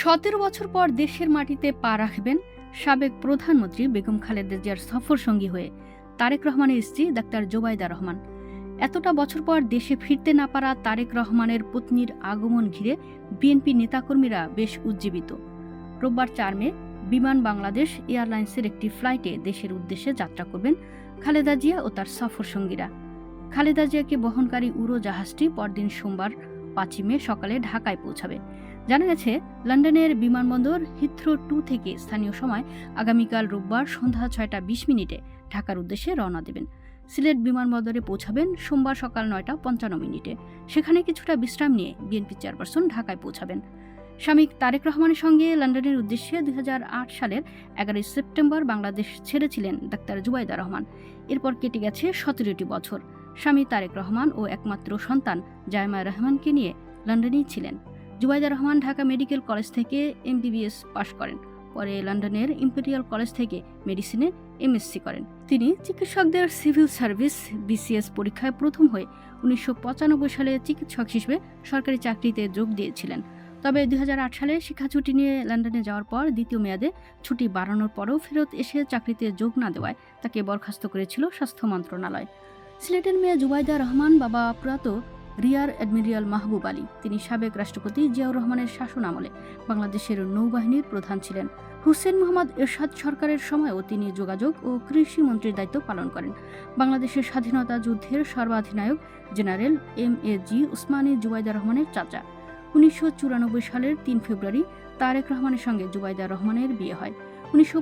সতেরো বছর পর দেশের মাটিতে পা রাখবেন সাবেক প্রধানমন্ত্রী বেগম খালেদা জিয়ার সফর সঙ্গী হয়ে তারেক রহমানের স্ত্রী ডাক্তার জোবাইদা রহমান। এতটা বছর পর দেশে ফিরতে না পারা তারেক রহমানের পত্নীর আগমন ঘিরে বিএনপি নেতাকর্মীরা বেশ উজ্জীবিত। রোববার চার মে বিমান বাংলাদেশ এয়ারলাইন্সের একটি ফ্লাইটে দেশের উদ্দেশ্যে যাত্রা করবেন খালেদা জিয়া ও তার সফর সঙ্গীরা। খালেদা জিয়াকে বহনকারী উড়োজাহাজটি পরদিন সোমবার পাঁচই মে সকালে ঢাকায় পৌঁছাবে। জানা গেছে, লন্ডনের বিমানবন্দর হিথ্রো টু থেকে স্থানীয় সময় আগামীকাল রোববার সন্ধ্যা ছয়টা বিশ মিনিটে ঢাকার উদ্দেশ্যে রওনা দেবেন। সিলেট বিমানবন্দরে পৌঁছাবেন সোমবার সকাল নয়টা পঞ্চান্ন মিনিটে। সেখানে কিছুটা বিশ্রাম নিয়ে বিএনপি চেয়ারপারসন ঢাকায় পৌঁছাবেন। স্বামী তারেক রহমানের সঙ্গে লন্ডনের উদ্দেশ্যে দুই হাজার আট সালের এগারোই সেপ্টেম্বর বাংলাদেশ ছেড়েছিলেন ডাক্তার জুবাইদা রহমান। এরপর কেটে গেছে সতেরোটি বছর। স্বামী তারেক রহমান ও একমাত্র সন্তান জায়মা রহমানকে নিয়ে লন্ডনেই ছিলেন। জুবাইদা রহমান ঢাকা মেডিকেল কলেজ থেকে এমবিবিএস পাশ করেন। পরে লন্ডনের ইম্পেরিয়াল কলেজ থেকে মেডিসিনে এমএসসি করেন। তিনি চিকিৎসকদের সিভিল সার্ভিস, বিসিএস পরীক্ষায় প্রথম হয়ে উনিশশো পঁচানব্বই সালে চিকিৎসক হিসেবে সরকারি চাকরিতে যোগ দিয়েছিলেন। তবে দুই হাজার আট সালে শিক্ষা ছুটি নিয়ে লন্ডনে যাওয়ার পর দ্বিতীয় মেয়াদে ছুটি বাড়ানোর পরেও ফেরত এসে চাকরিতে যোগ না দেওয়ায় তাকে বরখাস্ত করেছিল স্বাস্থ্য মন্ত্রণালয়। সিলেটের মেয়ে জুবাইদা রহমান বাবা প্রয়াত রিয়ার অ্যাডমিরাল মাহবুব আলী। তিনি সাবেক রাষ্ট্রপতি জিয়াউর রহমানের শাসন আমলে বাংলাদেশের নৌবাহিনীর প্রধান ছিলেন। হুসেন মোহাম্মদ এরশাদ সরকারের সময়ও তিনি যোগাযোগ ও কৃষি মন্ত্রীর দায়িত্ব পালন করেন। বাংলাদেশের স্বাধীনতা যুদ্ধের সর্বাধিনায়ক general M A G Osmani Zubaida রহমানের চাচা। উনিশশো চুরানব্বই সালের তিন ফেব্রুয়ারি তারেক রহমানের সঙ্গে জুবাইদা রহমানের বিয়ে হয়। উনিশশো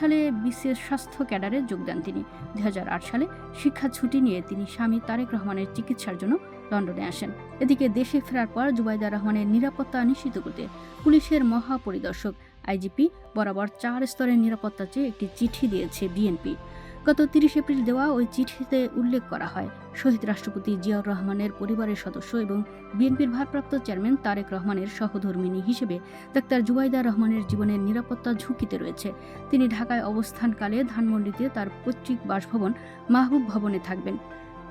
সালে বিসিএস স্বাস্থ্য ক্যাডারে যোগ দেন তিনি। দুই সালে শিক্ষা ছুটি নিয়ে তিনি স্বামী তারেক রহমানের চিকিৎসার জন্য লন্ডনে আসেন। এদিকে দেশে ফেরার পর জুবাইদা রহমানের নিরাপত্তা নিশ্চিত করতে পুলিশের মহাপরিদর্শক আইজিপি বরাবর চার স্তরের নিরাপত্তা চেয়ে একটি চিঠি দিয়েছে বিএনপি। গত তিরিশ এপ্রিল দেওয়া ওই চিঠিতে উল্লেখ করা হয়, শহীদ রাষ্ট্রপতি জিয়াউর রহমানের পরিবারের সদস্য এবং বিএনপির ভারপ্রাপ্ত চেয়ারম্যান তারেক রহমানের সহধর্মিনী হিসেবে ডাক্তার জুবাইদা রহমানের জীবনের নিরাপত্তা ঝুঁকিতে রয়েছে। তিনি ঢাকায় অবস্থানকালে ধানমন্ডিতে তার পৈতৃক বাসভবন মাহবুব ভবনে থাকবেন।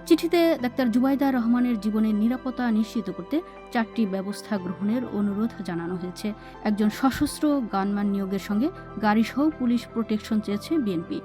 চিঠিতে ডাক্তার জুবাইদা রহমানের জীবনের নিরাপত্তা নিশ্চিত করতে চারটি ব্যবস্থা গ্রহণের অনুরোধ জানানো হয়েছে। একজন সশস্ত্র গানমান নিয়োগের সঙ্গে গাড়িসহ পুলিশ প্রোটেকশন চেয়েছে বিএনপি।